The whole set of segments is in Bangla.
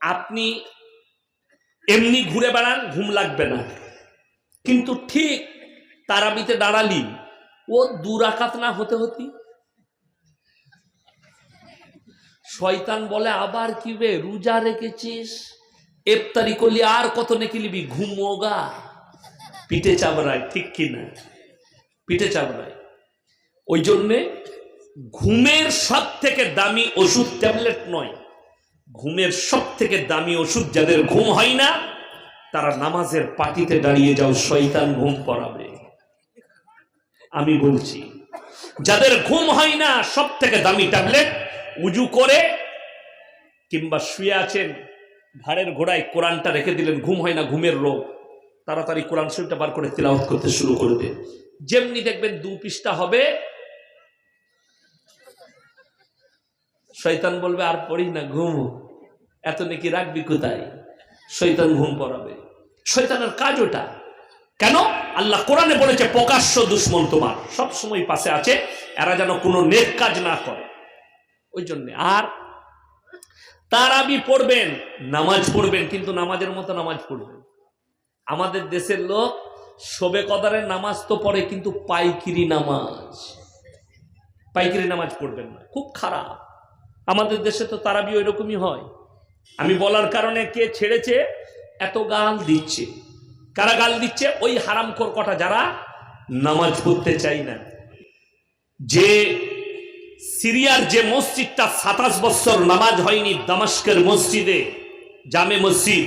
আপনি এমনি ঘুরে বেড়ান, ঘুম লাগবে না। কিন্তু ঠিক তারাবিতে দাঁড়ালি, ও দুরাকাত না হতে হতি শয়তান বলে, আবার কি বে, রোজা রেখেছিস? এফতারি করলি আর কত নেকি লিবি ঘুমোগা পিঠে চাবড়ায় ঠিক কিনা পিঠে চাবড়ায় ওই জন্যে ঘুমের সব থেকে দামি ওষুধ ট্যাবলেট নয়। ঘুমের সব থেকে দামি ওষুধ যাদের ঘুম হয় না, তারা নামাজের পাটিতে দাঁড়িয়ে যাও, শয়তান ঘুম পড়াবে আমি বলছি, যাদের ঘুম হয় না সব থেকে দামি ট্যাবলেট, উজু করে কিংবা শুয়ে আছেন, ঘাড়ের ঘোড়ায় কোরআনটা রেখে দিলেন, ঘুম হয় না, ঘুমের রোগ, তাড়াতাড়ি কোরআন শরীফটা বার করে তিলাওয়াত করতে শুরু করবে যেমনি দেখবেন দু পৃষ্ঠা হবে শয়তান বলবে, আর পড়ি না, ঘুম। এত নাকি রাখবি কোথায়? শৈতান ঘুম পড়াবে। শৈতানের কাজ ওটা। কেন? আল্লাহ কোরআনে বলেছে, প্রকাশ্য দুশ্মন তোমার। সব সময় পাশে আছে, এরা যেন কোনো নেক কাজ না করে। ওই জন্য। আর তারাবি পড়বেন, নামাজ পড়বেন, কিন্তু নামাজের মতো নামাজ পড়বেন। আমাদের দেশের লোক শোবে কদারের নামাজ তো পড়ে, কিন্তু পাইকিরি নামাজ। পাইকিরি নামাজ পড়বেন না। খুব খারাপ। আমাদের দেশে তো তারাবি ওই রকমই হয়। আমি বলার কারণে কে ছেড়েছে? এত গাল দিচ্ছে। কারা গাল দিচ্ছে? ওই হারামখোর কটা যারা নামাজ পড়তে চাই না। যে সিরিয়ার যে মসজিদটা সাতাশ বছর নামাজ হয়নি দামাস্কের মসজিদে, জামে মসজিদ,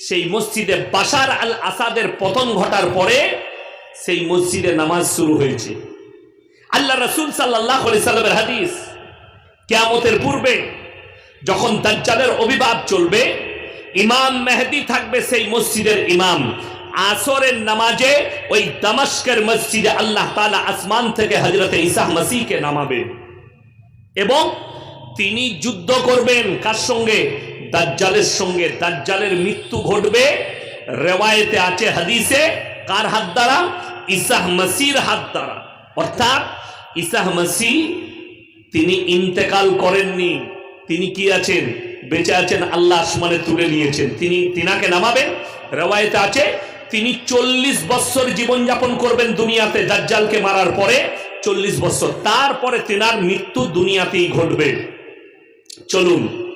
সেই মসজিদে বাসার আল আসাদের পতন ঘটার পরে সেই মসজিদে নামাজ শুরু হয়েছে। আল্লাহ রসুল সাল্লাহ সাল্লামের হাদিস কেয়ামতের পূর্বে যখন দাজ্জালের অভিভাব চলবে, ইমাম মেহেদি থাকবে সেই মসজিদের ইমাম। আসরের নামাজে ওই দামাস্কের মসজিদে আল্লাহ তালা আসমান থেকে হজরতে ইসাহ মাসিকে নামাবে। এবং তিনি যুদ্ধ করবেন কার সঙ্গে? দাজ্জালের সঙ্গে। দাজ্জালের মৃত্যু ঘটবে, রেওয়ায়েতে আছে হাদিসে, কার হাত দ্বারা? ইসাহ মাসির হাত দ্বারা। অর্থাৎ ইসাহ মাসি তিনি ইন্তেকাল করেননি। তিনি কি আছেন? বেঁচে আছেন, আল্লাহ আসমানে তুলে নিয়েছেন। তিনি তিনাকে নামাবেন। রেওয়ায়তে আছে, তিনি চল্লিশ বৎসর জীবনযাপন করবেন দুনিয়াতে। দাজ্জালকে মারার পরে চল্লিশ বৎসর। তারপরে তিনার মৃত্যু দুনিয়াতেই ঘটবে। চলুন,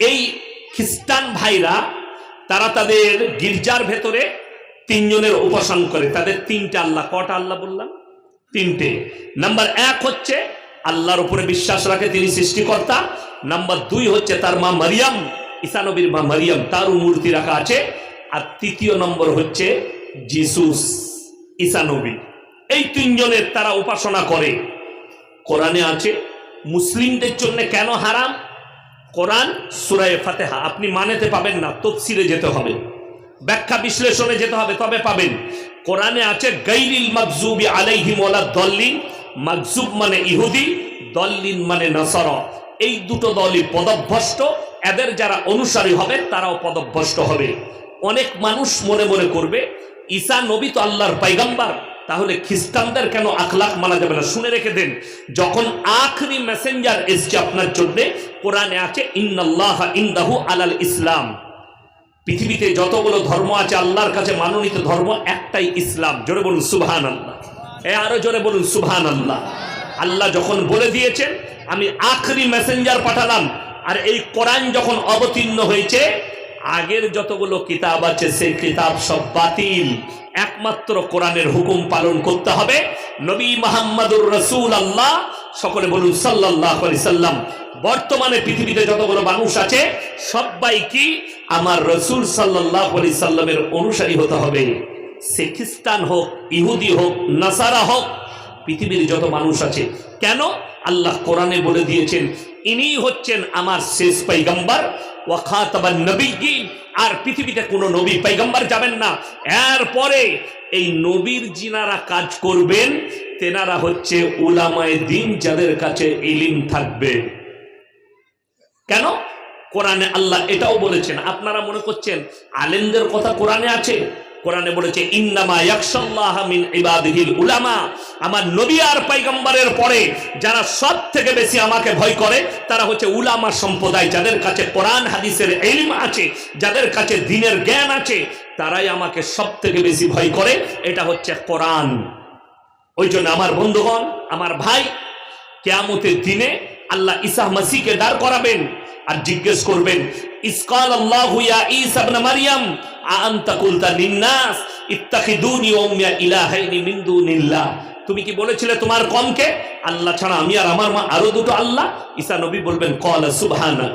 এই খ্রিস্টান ভাইরা, তারা তাদের গির্জার ভেতরে তিনজনের উপাসন করে। তাদের তিনটা আল্লাহ, কটা আল্লাহ বললাম? তিনটে। নাম্বার এক হচ্ছে আল্লাহর উপরে বিশ্বাস রাখে তিনি সৃষ্টিকর্তা। নাম্বার দুই হচ্ছে তার মা মারিয়াম ঈসানবীর মা মারিয়াম তারও মূর্তি রাখা আছে। আর তৃতীয় নম্বর হচ্ছে জিসুস ঈসানবী এই তিনজনের তারা উপাসনা করে। কোরআনে আছে, মুসলিমদের জন্য কেন হারাম? কোরআন সুরায় ফাতেহা। আপনি মানেতে পাবেন না তফসিরে যেতে হবে। ব্যাখ্যা বিশ্লেষণে যেতে হবে, তবে পাবেন। কোরআনে আছে, গাইরিল মাকজুবি আলাইহিম ওয়ালা দল্লিন মাকজুব মানে ইহুদি, দল্লিন মানে নাসার। এই দুটো দলই পদভ্রষ্ট। এদের যারা অনুসারী হবে, তারাও পদভ্রষ্ট হবে। অনেক মানুষ মনে মনে করবে, ঈসা নবী তো আল্লাহর পাইগাম্বার তাহলে খ্রিস্টানদের কেন আখলাখ মানা যাবে না? শুনে রেখে দেন, যখন আখরি মেসেঞ্জার এসছে আপনার জন্য, কোরআনে আছে, ইন্নাল্লাহ ইন্দাহু আলাল ইসলাম। পৃথিবীতে যতগুলো ধর্ম আছে, আল্লাহর কাছে মানোনীত ধর্ম একটাই ইসলাম। জোরে বলুন সুবহান আল্লাহ এ আরও জোরে বলুন সুবহান আল্লাহ আল্লাহ যখন বলে দিয়েছেন, আমি আখরি মেসেঞ্জার পাঠালাম, আর এই কোরআন যখন অবতীর্ণ হয়েছে, আগের যতগুলো কিতাব আছে, সেই কিতাব সব বাতিল। একমাত্র কোরআনের হুকুম পালন করতে হবে। নবী মোহাম্মদুর রসুল আল্লাহ সকলে বলুন সাল্লাহ সাল্লাম, বর্তমানে পৃথিবীতে যতগুলো মানুষ আছে সবাই কি আমার রসুল সাল্লাহ সাল্লামের অনুসারী হতে হবে। সে খ্রিস্টান হোক, ইহুদি হোক, নাসারা হোক, পৃথিবীর যত মানুষ আছে, কেন? আল্লাহ কোরআনে বলে দিয়েছেন ইনি হচ্ছেন আমার শেষ পাইগাম্বার ওয়াখাতাবান নবীগিন আর পৃথিবীতে কোনো নবী পাইগাম্বার যাবেন না। এরপরে এই নবীর জিনারা কাজ করবেন, তেনারা হচ্ছে উলামায়ে দিন যাদের কাছে ইলিম থাকবে। কেন? কোরআনে আল্লাহ এটাও বলেছেন। আপনারা মনে করছেন, আলেমদের কথা কোরআনে আছে? কোরআনে বলেছে, ইন্নামা ইয়াকশাল্লাহ মিন ইবাদিহিল উলামা। আমার নবী আর পয়গম্বরের পরে যারা সব থেকে বেশি আমাকে ভয় করে, তারা হচ্ছে উলামা সম্প্রদায়, যাদের কাছে কোরআন, হাদিসের এলিম আছে, যাদের কাছে দিনের জ্ঞান আছে, তারাই আমাকে সব থেকে বেশি ভয় করে। এটা হচ্ছে কোরআন। ওই জন্য আমার বন্ধুগণ, আমার ভাই, কেয়ামতের দিনে আল্লাহ ইসা মাসিকে দাঁড় করাবেন। আর জিজ্ঞেস করবেন ইসকাল আল্লাহু ইয়া ঈসা ইবনে মারইয়াম আনতা কুলতা লিন্নাস, ইত্তাখিদুনি ওয়া ইলাহাইনি মিন দুনিল্লাহ? তুমি কি বলেছিলে তোমার কমকে? আল্লাহ ছাড়া আমি আর আমার মা আরও দুটো আল্লাহ? ঈসা নবী বলবেন, কলা সুবহানা।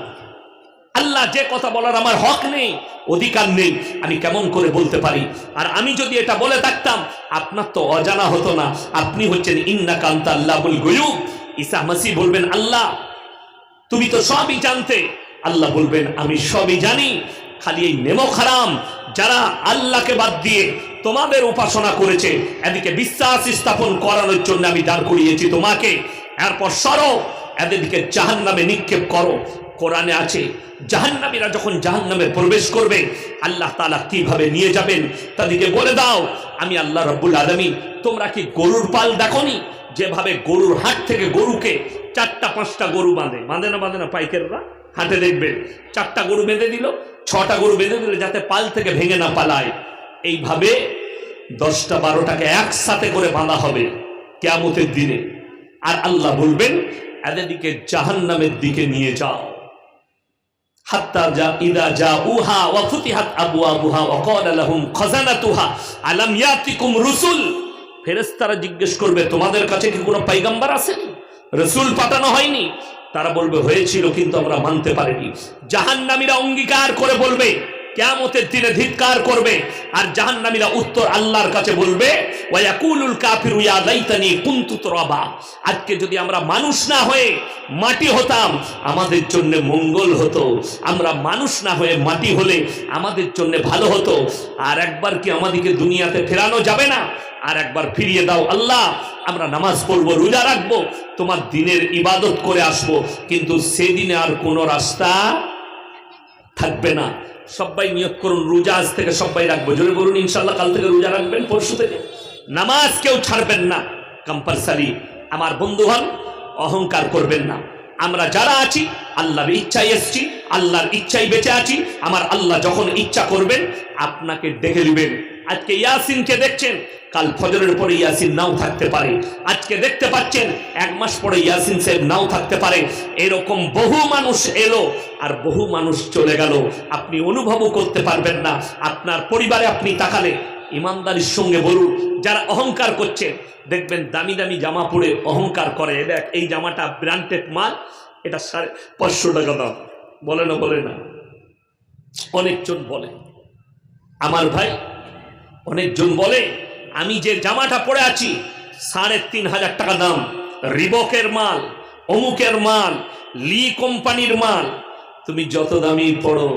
আল্লাহ, যে কথা বলার আমার হক নেই, অধিকার নেই, আমি কেমন করে বলতে পারি? আর আমি যদি এটা বলে থাকতাম, আপনার তো অজানা হতো না। আপনি হচ্ছেন ইন্না কান্তা আল্লাহুল গয়ুব। ঈসা মাসি বলবেন, আল্লাহ তুমি তো সবই জানতে। আল্লাহ বলবেন, আমি সবই জানি। খালি এই নেমো খারাম, যারা আল্লাহকে বাদ দিয়ে তোমাদের উপাসনা করেছে, এদিকে বিশ্বাস স্থাপন করানোর জন্য আমি দাঁড় করিয়েছি তোমাকে। এরপর সরো এদেরকে জাহান নামে নিক্ষেপ করো। কোরআনে আছে, জাহান্নামীরা যখন জাহান্নামে প্রবেশ করবে, আল্লাহ তালা কীভাবে নিয়ে যাবেন? তাদেরকে বলে দাও, আমি আল্লাহ রব্বুল আলমী তোমরা কি গরুর পাল দেখনি? যেভাবে গরুর হাট থেকে গরুকে চারটা, পাঁচটা গরু বাঁধে। বাঁধে না বাঁধে না, পাইকাররা হাটে দেখবে। চারটা গরু বেঁধে দিল, ছটা গরু বেঁধে দিল যাতে পাল থেকে ভেঙে না পালায়। এইভাবে দশটা, বারোটাকে একসাথে করে বাঁধা হবে কেয়ামতের দিনে। আর আল্লাহ বলবেন, এদেরকে জাহান্নামের দিকে নিয়ে যাও। ফেরেশতারা জিজ্ঞেস করবে, তোমাদের কাছে কি কোনো পাইগাম্বার আসেনি রসুল পাঠানো হয়নি। তারা বলবে, হয়েছিল কিন্তু আমরা মানতে পারিনি। জাহান্নামীরা অঙ্গীকার করে বলবে, কেয়ামতের দিনে ধিক্কার করবে। আর জাহান্নামীরা উত্তর আল্লাহর কাছে বলবে আজকে যদি আমরা মানুষ না হয়ে মাটি হতাম, আমাদের জন্য মঙ্গল হতো। আমরা মানুষ না হয়ে মাটি হলে আমাদের জন্য ভালো হতো। আর একবার কি আমাদেরকে দুনিয়াতে ফেরানো যাবে না? আর একবার ফিরিয়ে দাও আল্লাহ। আমরা নামাজ পড়ব, রোজা রাখব, তোমার দিনের ইবাদত করে আসব। কিন্তু সেদিনে আর কোনো রাস্তা থাকবে না। সবাই নিয়োগ করুন, রোজা আজ থেকে সবাই রাখব। জোরে বলুন ইনশাল্লাহ কাল থেকে রোজা রাখবেন, পরশু থেকে। নামাজ কেউ ছাড়বেন না। কম্পালসারি আমার বন্ধু হন অহংকার করবেন না। আমরা যারা আছি, আল্লাহর ইচ্ছায় এসছি, আল্লাহর ইচ্ছায় বেঁচে আছি, আমার আল্লাহ যখন ইচ্ছা করবেন, আপনাকে ডেকে নেবেন আজকে ইয়াসিনকে দেখছেন কাল ফজরের পরে ইয়াসিন নাও থাকতে পারে। আজকে দেখতে পাচ্ছেন, এক মাস পরে ইয়াসিন সাহেব নাও থাকতে পারে। এরকম বহু মানুষ এলো আর বহু মানুষ চলে গেল। আপনি অনুভবও করতে পারবেন না। আপনার পরিবারে আপনি তাকালে ইমানদারির সঙ্গে বলুন, যারা অহংকার করছে, দেখবেন দামি দামি জামা পরে অহংকার করে। দেখ, এই জামাটা ব্র্যান্ডেড মাল, এটা সাড়ে পাঁচশো টাকা দাম। বলে না বলে না। অনেকজন বলে। আমার ভাই অনেকজন বলে আমি যে জামাটা পরে আছি, সাড়ে তিন হাজার টাকা দাম। রিবকের মাল, অমুকের মাল, লি কোম্পানির মাল। তুমি যত দামি পড়ো,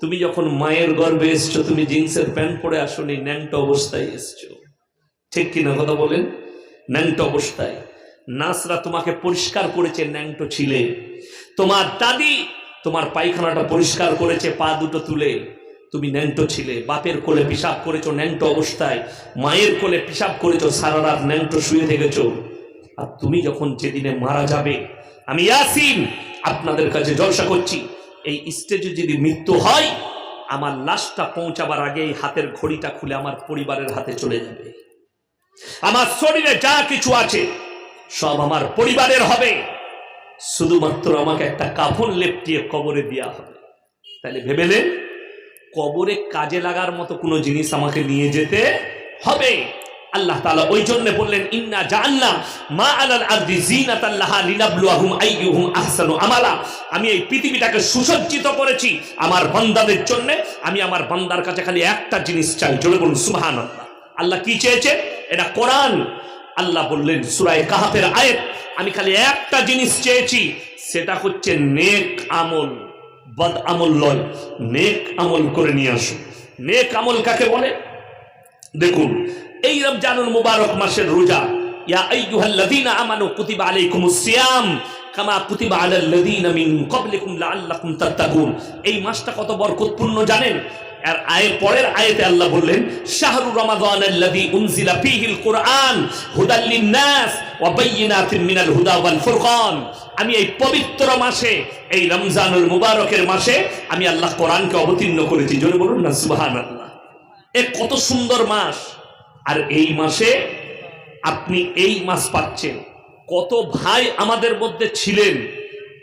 তুমি যখন মায়ের গর্ভে এসছো, তুমি জিন্সের প্যান্ট পরে আসনি, ন্যাংটো অবস্থায় এসছো। ঠিক কিনা কথা বলেন? ন্যাংটো অবস্থায়। নাসরা তোমাকে পরিষ্কার করেছে, ন্যাংটো ছিলে। তোমার দাদি তোমার পায়খানাটা পরিষ্কার করেছে, পা দুটো তুলে। তুমি ন্যাংটো ছিলে, বাপের কোলে পিসাব করেছ ন্যাংটো অবস্থায়, মায়ের কোলে পিসাব করেছ, সারা রাত ন্যাংটো শুয়ে থেকেছো। আর তুমি যখন যেদিনে মারা যাবে, আমি ইয়াসিন আপনাদের কাছে জলসা করছি, এই স্টেজে যদি মৃত্যু হয়, আমার লাশটা পৌঁছাবার আগে এই হাতের ঘড়িটা খুলে আমার পরিবারের হাতে চলে যাবে। আমার শরীরে যা কিছু আছে, সব আমার পরিবারের হবে। শুধুমাত্র আমাকে একটা কাফন লেপটিয়ে কবরে দেওয়া হবে। তাহলে ভেবেলেন কবরে কাজে লাগার মতো কোনো জিনিস আমাকে নিয়ে যেতে হবে। আল্লাহ তাআলা ওই জন্য বললেন, ইন্না জাআলনা মা আলাল আরদি জিনাতাল লাহা লিনাবলুয়াহুম আইয়ুহুম আহসানু আমালা। আমি এই পৃথিবীটাকে সুসজ্জিত করেছি আমার বান্দাদের জন্য। আমি আমার বান্দার কাছে খালি একটা জিনিস চাই, জোরে বলুন, সুবহানাল্লাহ। আল্লাহ কি চেয়েছে? এটা কোরআন। আল্লাহ বললেন, সূরায়ে কাহাফের আয়াত, আমি খালি একটা জিনিস চেয়েছি, সেটা হচ্ছে নেক আমল। বদ আমল লয়, নেক আমল করে নিয়ে আসো। নেক আমল কাকে বলে? দেখুন, এই রমজানুল মুবারক মাসের রোজা, ইয়া আইয়ুহাল্লাযীনা আমানু কুতিবা আলাইকুমুস সিয়াম কামা কুতিবা আলাল্লাযীনা মিন ক্বাবলিকুম লাআল্লাকুম তাত্তাকুন। এই মাসটা কত বরকতপূর্ণ জানেন? আর আয়ের পরের আয়াতে আল্লাহ বললেন, শাহরু রমাদান আল্লাযী উনজিলা ফীহিল কুরআন হুদাল লিন-নাস ওয়া বায়্যিনাতিন মিনাল হুদা ওয়াল ফুরকান। আমি এই পবিত্র মাসে, এই রমজানুল মুবারকের মাসে আমি আল্লাহ কোরআনকে অবতীর্ণ করেছি। জোরে বলুন না, সুবহানাল্লাহ। এ কত সুন্দর মাস। আর এই মাসে আপনি এই মাস পাচ্ছেন। কত ভাই আমাদের মধ্যে ছিলেন,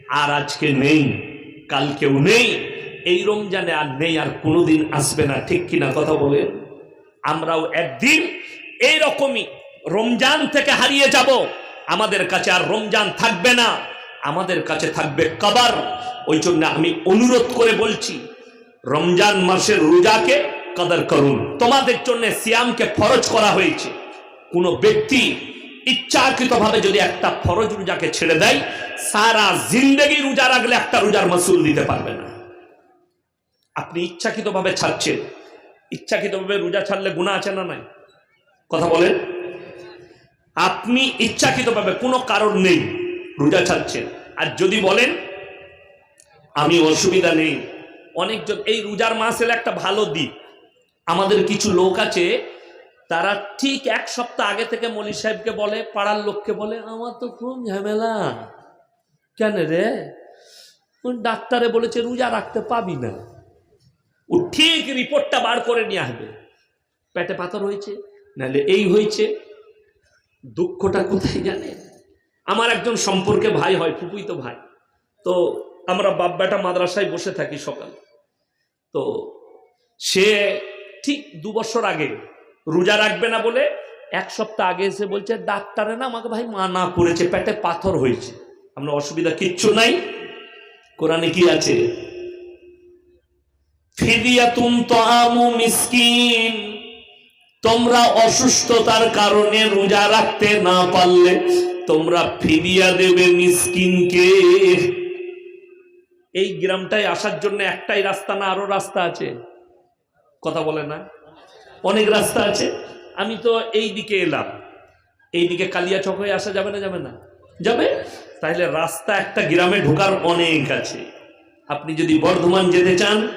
আর আজকে নেই কালকেও নেই। এই রমজানে আর নেই, আর কোনোদিন আসবে না। ঠিক কিনা কথা বলেন আমরাও একদিন এইরকমই রমজান থেকে হারিয়ে যাব। আমাদের কাছে আর রমজান থাকবে না। আমাদের কাছে থাকবে কাবার। ওই জন্য আমি অনুরোধ করে বলছি, রমজান মাসের রোজাকে কদর করুন। তোমাদের জন্য সিয়ামকে ফরজ করা হয়েছে। কোনো ব্যক্তি ইচ্ছাকৃতভাবে যদি একটা ফরজ রোজাকে ছেড়ে দেয়, সারা জিন্দগি রোজা রাখলে একটা রোজার মাসুল দিতে পারবে না। আপনি ইচ্ছাকৃতভাবে ছাড়ছেন। ইচ্ছাকৃতভাবে রোজা ছাড়লে গুণা আছে না নাই? কথা বলেন। আপনি ইচ্ছাকৃতভাবে কোনো কারণ নেই রোজা ছাড়ছেন। আর যদি বলেন, আমি অসুবিধা নেই। অনেকজন, এই রোজার মাস এলে একটা ভালো দিক। আমাদের কিছু লোক আছে, তারা ঠিক এক সপ্তাহ আগে থেকে মলি সাহেবকে বলে, পাড়ার লোককে বলে, আমার তো খুব ঝামেলা। কেন রে? ডাক্তারে বলেছে, রোজা রাখতে পাবি না। ও ঠিক রিপোর্টটা বার করে নিয়ে আসবে। পেটে পাথর হয়েছে, নাহলে এই হয়েছে। দুঃখটা কোথায় জানে? আমার একজন সম্পর্কে ভাই হয়, ফুপুই তো ভাই। তো আমরা বাপ বেটা মাদ্রাসায় বসে থাকি সকাল। তো সে ঠিক দু বছর আগে রোজা রাখবে না বলে এক সপ্তাহ আগে এসে বলছে, ডাক্তারে না আমাকে ভাই মানা করেছে, পেটে পাথর হয়েছে। আমরা অসুবিধা কিচ্ছু নাই? কোরআনে কি আছে? তোমরা অসুস্থতার কারণে রোজা রাখতে না পারলে তোমরা ফিদিয়া দেবে মিসকিনকে। এই গ্রামটায় আসার জন্য একটাই রাস্তা না, আরও রাস্তা আছে? কথা বলে না? অনেক রাস্তা আছে। আমি তো এই দিকে এলাম। এই দিকে কালিয়াচক হয়ে আসা যাবে না যাবে না? যাবে? তাহলে রাস্তা একটা গ্রামে ঢোকার অনেক আছে। আপনি যদি বর্ধমান যেতে চান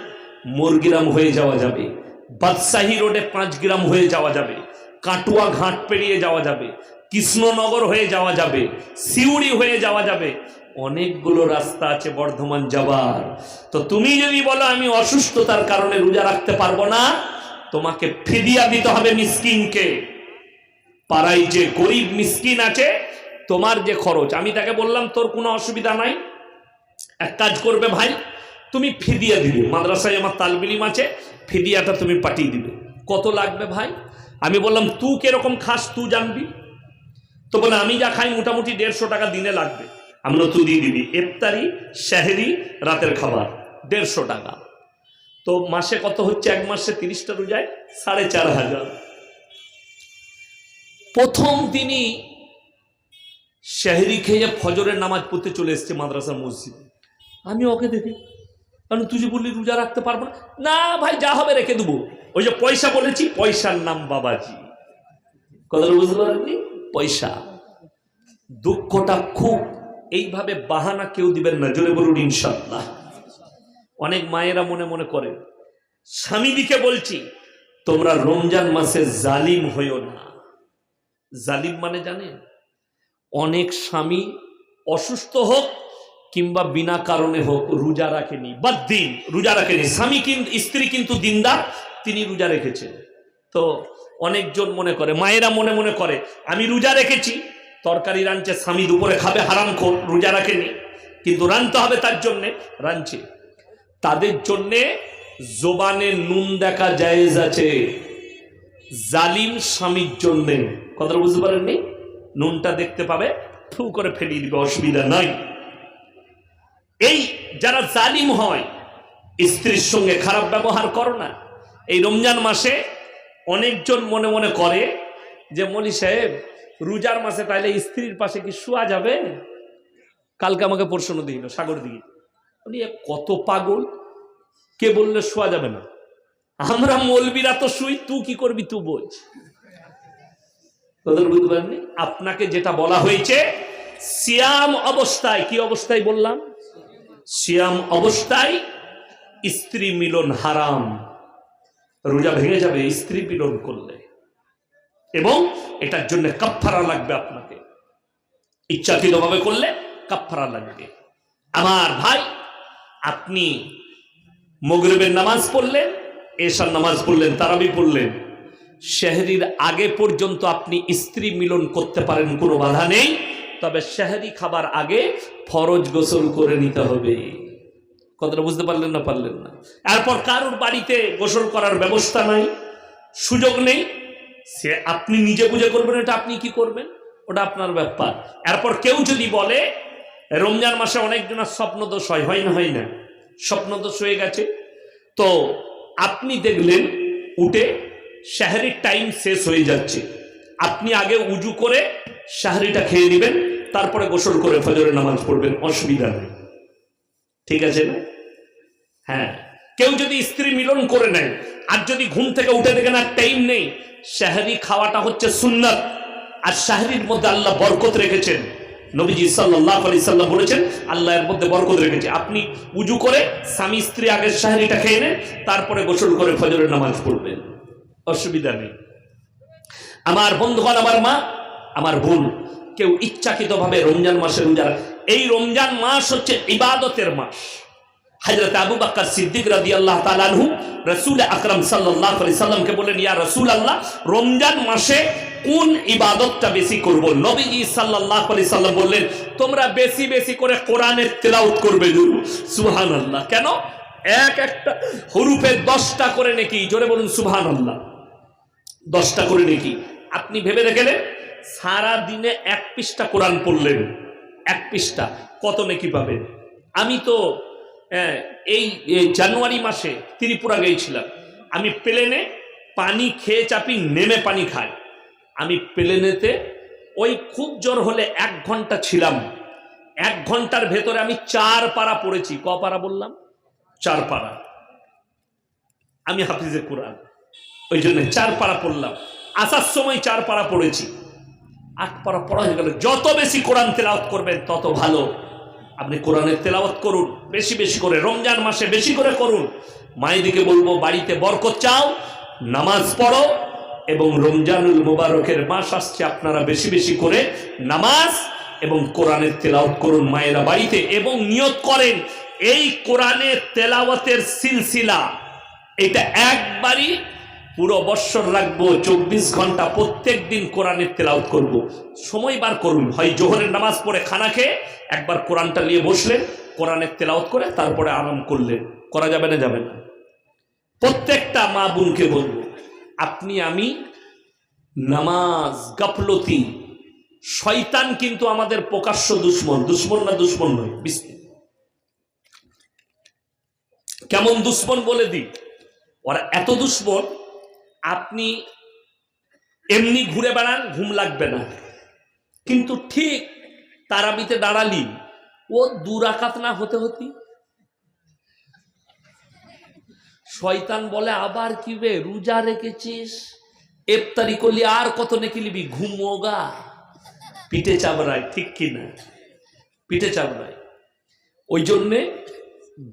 মোরগ্রাম হয়ে যাওয়া যাবে। বাদশাহী রোডে পাঁচ গ্রাম হয়ে যাওয়া যাবে। কাটুয়া ঘাট পেরিয়ে যাওয়া যাবে। কৃষ্ণনগর হয়ে যাওয়া যাবে। সিউড়ি হয়ে যাওয়া যাবে। অনেকগুলো রাস্তা আছে বর্ধমান যাবার। তো তুমি যদি বলো আমি অসুস্থতার কারণে রোজা রাখতে পারব না, তোমাকে ফিদিয়া দিতে হবে মিসকিনকে। পাড়ায় যে গরিব মিসকিন আছে, তোমার যে খরচ, আমি তাকে বললাম, তোর কোনো অসুবিধা নাই। এক কাজ করবে ভাই তুমি ফিদিয়া দিবে। মাদ্রাসায় আমার তালবিলিম আছে, ফিদিয়াটা তুমি পাঠিয়ে দিবে। কত লাগবে ভাই? আমি বললাম তুই কীরকম খাস তুই জানবি? তো বলে, আমি যা খাই মোটামুটি দেড়শো টাকা দিনে লাগবে। আমরা তুই দিয়ে দিবি। ইফতারি শাহেরি রাতের খাবার, দেড়শো টাকা। তো মাসে কত হচ্ছে? এক মাসে তিরিশটা রোজায় সাড়ে চার হাজার। প্রথম তিনি শাহেরি খেয়ে ফজরের নামাজ পড়তে চলে এসছে মাদ্রাসা মসজিদে। আমি ওকে দেখি কারণ তুই যে বললি রোজা রাখতে পারব না। না ভাই, যা হবে রেখে দেবো। ওই যে পয়সা বলেছি, পয়সার নাম বাবাজি। কথাটা বুঝতে পারেননি পয়সা। দুঃখটা খুব, এইভাবে বাহানা কেউ দিবেন না, জোরে বলুন ইনশাল্লাহ অনেক মায়েরা মনে মনে করেন স্বামীদিকে বলছি, তোমরা রমজান মাসে জালিম হইও না। জালিম মানে জানেন, অনেক স্বামী অসুস্থ হোক কিংবা বিনা কারণে হোক রোজা রাখেনি বা দিন, রোজা রাখেনি। স্বামী কিন্তু স্ত্রী কিন্তু দিনদার, তিনি রোজা রেখেছেন। তো অনেকজন মনে করে, মায়েরা মনে মনে করে, আমি রোজা রেখেছি, তরকারি রাঁধছে, স্বামী দুপুরে খাবে, হারাম খোর, রোজা রাখেনি। কিন্তু রাঁধতে হবে তার জন্যে, রাঁধছে। তাদের জন্যে জোবানে নুন দেখা জায়েজ আছে। জালিম স্বামীর জন্যে। কথাটা বুঝতে পারেননি? নুনটা দেখতে পাবে ফু করে ফেলিয়ে দিবে, অসুবিধা নাই। এই যারা জালিম হয়, স্ত্রীর সঙ্গে খারাপ ব্যবহার করো না। এই রমজান মাসে অনেকজন মনে মনে করে যে, মলি সাহেব, রোজার মাসে তাহলে স্ত্রীর পাশে কি শোয়া যাবে? কালকে আমাকে প্রশ্ন দিল, সাগর দিকে উনি কত পাগল? কে বললে শোয়া যাবে না? আমরা মলবিরা তো শুই, তুই কি করবি, তুই বোঝ পারেননি? আপনাকে যেটা বলা হয়েছে, সিয়াম অবস্থায়, কি অবস্থায় বললাম? সিয়াম অবস্থায় স্ত্রী মিলন হারাম। রোজা ভেঙে যাবে, স্ত্রী মিলন করলে। এবং এটার জন্য কাফফারা লাগবে আপনাকে। ইচ্ছাকৃতভাবে করলে কাফফারা লাগবে। আমার ভাই, আপনি মগরিবের নামাজ পড়লেন, এশার নামাজ পড়লেন, তারাবি পড়লেন। শেহরির আগে পর্যন্ত আপনি স্ত্রী মিলন করতে পারেন, কোনো বাধা নেই। তবে শেহরি খাবার আগে ফরজ গোসল করে নিতে হবে। কথাটা বুঝতে পারলেন না পারলেন না? এরপর কারুর বাড়িতে গোসল করার ব্যবস্থা নাই, সুযোগ নেই, সে আপনি নিজে বুঝে করবেন, এটা আপনি কি করবেন? ওটা আপনার ব্যাপার। এরপর কেউ যদি বলে, রমজান মাসে অনেকজনের স্বপ্নদোষ হয় হয় না হয় না? স্বপ্নদোষ হয়ে গেছে। তো আপনি দেখলেন, উঠে শাহরির টাইম শেষ হয়ে যাচ্ছে। আপনি আগে উজু করে শাহরিটা খেয়ে নেবেন, তারপরে গোসল করে ফজরের নামাজ পড়বেন, অসুবিধা নেই। ঠিক আছে না? হ্যাঁ। কেউ যদি স্ত্রী মিলন করে নেয়, আর যদি ঘুম থেকে উঠে দেখেন আর টাইম নেই, শাহরি খাওয়াটা হচ্ছে সুন্নাত, আর শাহরির মধ্যে আল্লাহ বরকত রেখেছেন। নবীজি সাল্লাহ আলি সাল্লাম বলেছেন, আল্লাহ এর মধ্যে বরকত রেখেছে। আপনি উজু করে স্বামী স্ত্রী আগের শাহরিটা খেয়ে নেন, তারপরে গোসল করে ফজরের নামাজ পড়বেন। অসুবিধা নেই। আমার বন্ধুগণ, আমার মা আমার বোন কেউ ইচ্ছাকৃতভাবে রমজান মাসে রোজা এই রমজান মাস হচ্ছে ইবাদতের মাস। হজরত আবু বাক্কর সিদ্দিক রাদি আল্লাহ তালানহু রসুল আকরম সাল্লাহ আলি সাল্লামকে বলেন ইয়া রসুল আল্লাহ রমজান মাসে কোন ইবাদতটা বেশি করব? নবীজি সাল্লাহ আলি সাল্লাম বললেন, তোমরা বেশি বেশি করে কোরআনের তেলাউত করবে সুহান আল্লাহ কেন? এক একটা হরুফে দশটা করে নাকি? জোরে বলুন সুহান আল্লাহ দশটা করে নাকি? আপনি ভেবে দেখেন সারা দিনে এক পৃষ্ঠা কোরআন পড়লেন। এক পৃষ্ঠা। কত নাকি পাবেন? আমি তো এই জানুয়ারি মাসে ত্রিপুরা গিয়েছিলাম আমি প্লেনে পানি খেয়ে চাপি নেমে পানি খাই। আমি প্লেনেতে ওই খুব জ্বর হলে এক ঘণ্টা ছিলাম। এক ঘণ্টার ভেতরে আমি চার পাড়া পড়েছি। ক পারা বললাম? চার পাড়া আমি হাফিজে কোরআন। ওই জন্য চার পাড়া পড়লাম। আসার সময় চার পাড়া পড়েছি। আট পাড়া পড়া হয়ে গেল। যত বেশি কোরআন তেলাওয়াত করবেন, তত ভালো। আপনি কোরআনের তেলাওয়াত করুন, বেশি বেশি করে, রমজান মাসে বেশি করে করুন। মায়েদিকে বলব, বাড়িতে বরকত চাও, নামাজ পড়ো, এবং রমজানুল মোবারকের মাস আসছে, আপনারা বেশি বেশি করে নামাজ এবং কোরআনের তেলাওয়াত করুন। মায়েরা বাড়িতে এবং নিয়ত করেন, এই কোরআনের তেলাওয়াতের সিলসিলা, এটা একবারই পুরো বৎসর রাখব, চব্বিশ ঘণ্টা প্রত্যেক দিন কোরআনের তেলাউত করব। সময় বার করুন। হয় জোহরের নামাজ পড়ে খানা খেয়ে একবার কোরআনটা নিয়ে বসলেন, কোরআনের তেলাউত করে তারপরে আরাম করলেন। করা যাবে না যাবে না। প্রত্যেকটা মা বোনকে বলব, আপনি, আমি নামাজ, গাফলতি, শয়তান কিন্তু আমাদের প্রকাশ্য দুশ্মন। দুশ্মন না দুশ্মন নয় কেমন দুশ্মন বলে দিই? ওরা এত দুশ্মন আপনি এমনি ঘুরে বেড়ান, ঘুম লাগবে না। কিন্তু ঠিক তারাবিতে দাঁড়ালি, ও দুরাকাত না হতে হতি? শয়তান বলে, আবার কি বে রোজা রেখেছিস? এফতারি করলি, আর কত নেকি লিবি ঘুমোগা পিঠে চাবড়ায় ঠিক কিনা পিঠে চাবড়ায় ওই জন্যে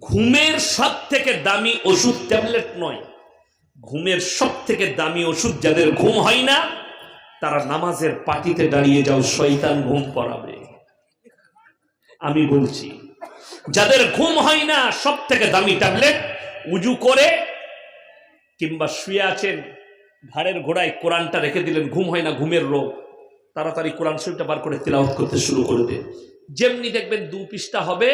ঘুমের সব থেকে দামি ওষুধ ট্যাবলেট নয়। ঘুমের সব থেকে দামি ওষুধ যাদের ঘুম হয় না, তারা নামাজের পাটিতে দাঁড়িয়ে যাও, শয়তান ঘুম পড়াবে। আমি বলছি, যাদের ঘুম হয় না সব থেকে দামি ট্যাবলেট, উজু করে কিংবা শুয়ে আছেন, ঘাড়ের ঘোড়ায় কোরআনটা রেখে দিলেন, ঘুম হয় না, ঘুমের রোগ, তাড়াতাড়ি কোরআন শরীফটা বার করে তেলাওয়াত করতে শুরু করে দেন যেমনি দেখবেন দু পৃষ্ঠা হবে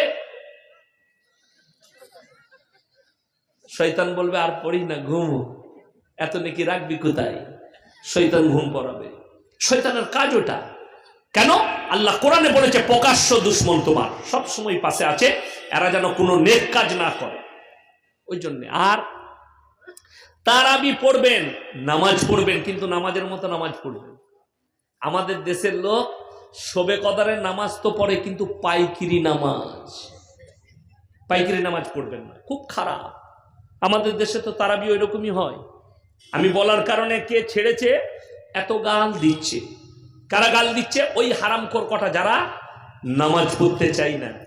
শয়তান বলবে, আর পড়ি না, ঘুম। এত নাকি রাখবি কোথায়? শয়তান ঘুম পড়াবে। শৈতানের কাজ ওটা। কেন? আল্লাহ কোরআনে বলেছে, প্রকাশ্য দুশ্মন তোমার। সব সময় পাশে আছে, এরা যেন কোনো নেক কাজ না করে। ওই জন্যে আর তারাবি পড়বেন, নামাজ পড়বেন, কিন্তু নামাজের মতো নামাজ পড়বেন। আমাদের দেশের লোক শোবে কদারের নামাজ তো পড়ে, কিন্তু পাইকিরি নামাজ পাইকিরি নামাজ পড়বেন না। খুব খারাপ। আমাদের দেশে তো তারাবি ওই রকমই হয়। আমি বলার কারণে কে ছেড়েছে? এত গাল দিচ্ছে। কারা গাল দিচ্ছে? ওই হারামখোর কটা যারা নামাজ পড়তে চাই না।